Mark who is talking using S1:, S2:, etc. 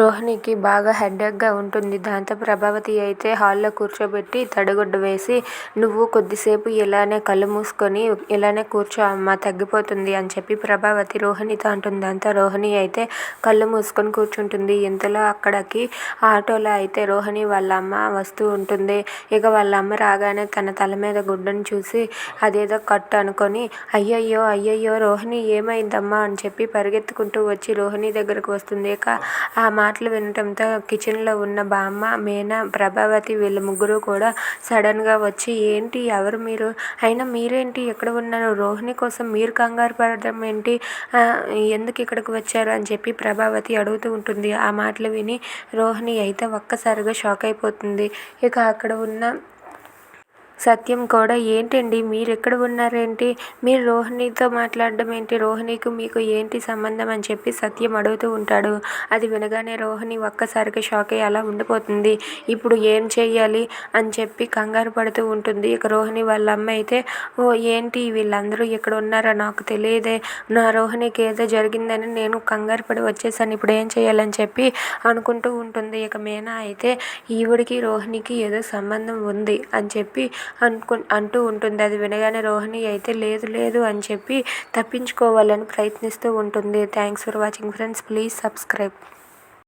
S1: రోహిణికి బాగా హెడేక్గా ఉంటుంది. దాంతో ప్రభావతి అయితే హాల్లో కూర్చోబెట్టి తడిగుడ్డ వేసి నువ్వు కొద్దిసేపు ఇలానే కళ్ళు మూసుకొని ఇలానే కూర్చో అమ్మ తగ్గిపోతుంది అని చెప్పి ప్రభావతి రోహిణితో అంటుంది. దాంతో రోహిణి అయితే కళ్ళు మూసుకొని కూర్చుంటుంది. ఇంతలో అక్కడికి ఆటోలో అయితే రోహిణి వాళ్ళ అమ్మ వస్తూ ఉంటుంది. ఇక వాళ్ళ అమ్మ రాగానే తన తల మీద గుడ్డను చూసి అదేదో కట్టు అనుకొని అయ్యయ్యో అయ్యయ్యో రోహిణి ఏమైందమ్మా అని చెప్పి పరిగెత్తుకుంటూ వచ్చి రోహిణి దగ్గరకు వస్తుంది. ఇక ఆ మాటలు వినటంతో కిచెన్లో ఉన్న బామ్మ మీనా ప్రభావతి వీళ్ళ ముగ్గురు కూడా సడన్గా వచ్చి ఏంటి? ఎవరు మీరు? అయినా మీరేంటి? ఎక్కడ ఉన్నారు? రోహిణి కోసం మీరు కంగారు పడడం ఏంటి? ఎందుకు ఇక్కడికి వచ్చారు? అని చెప్పి ప్రభావతి అడుగుతూ ఉంటుంది. ఆ మాటలు విని రోహిణి అయితే ఒక్కసారిగా షాక్ అయిపోతుంది. ఇక అక్కడ ఉన్న సత్యం కూడా ఏంటండి? మీరు ఎక్కడ ఉన్నారేంటి? మీరు రోహిణితో మాట్లాడడం ఏంటి? రోహిణికి మీకు ఏంటి సంబంధం అని చెప్పి సత్యం అడుగుతూ ఉంటాడు. అది వినగానే రోహిణి ఒక్కసారిగా షాక్ అయ్యి అలా ఉండిపోతుంది. ఇప్పుడు ఏం చెయ్యాలి? అని చెప్పి కంగారు పడుతూ ఉంటుంది. ఇక రోహిణి వాళ్ళ అమ్మ అయితే ఓ ఏంటి? వీళ్ళందరూ ఇక్కడ ఉన్నారా నాకు తెలియదే. నా రోహిణికి ఏదో జరిగిందని నేను కంగారు పడి వచ్చేసాను. ఇప్పుడు ఏం చేయాలని చెప్పి అనుకుంటూ ఉంటుంది. ఇక మీనా అయితే ఈవిడికి రోహిణికి ఏదో సంబంధం ఉంది అని చెప్పి అనుకు అంటూ ఉంటుంది. అది వినగానే రోహిణి అయితే లేదు లేదు అని చెప్పి తప్పించుకోవాలని ప్రయత్నిస్తూ ఉంటుంది. Thanks for watching friends please subscribe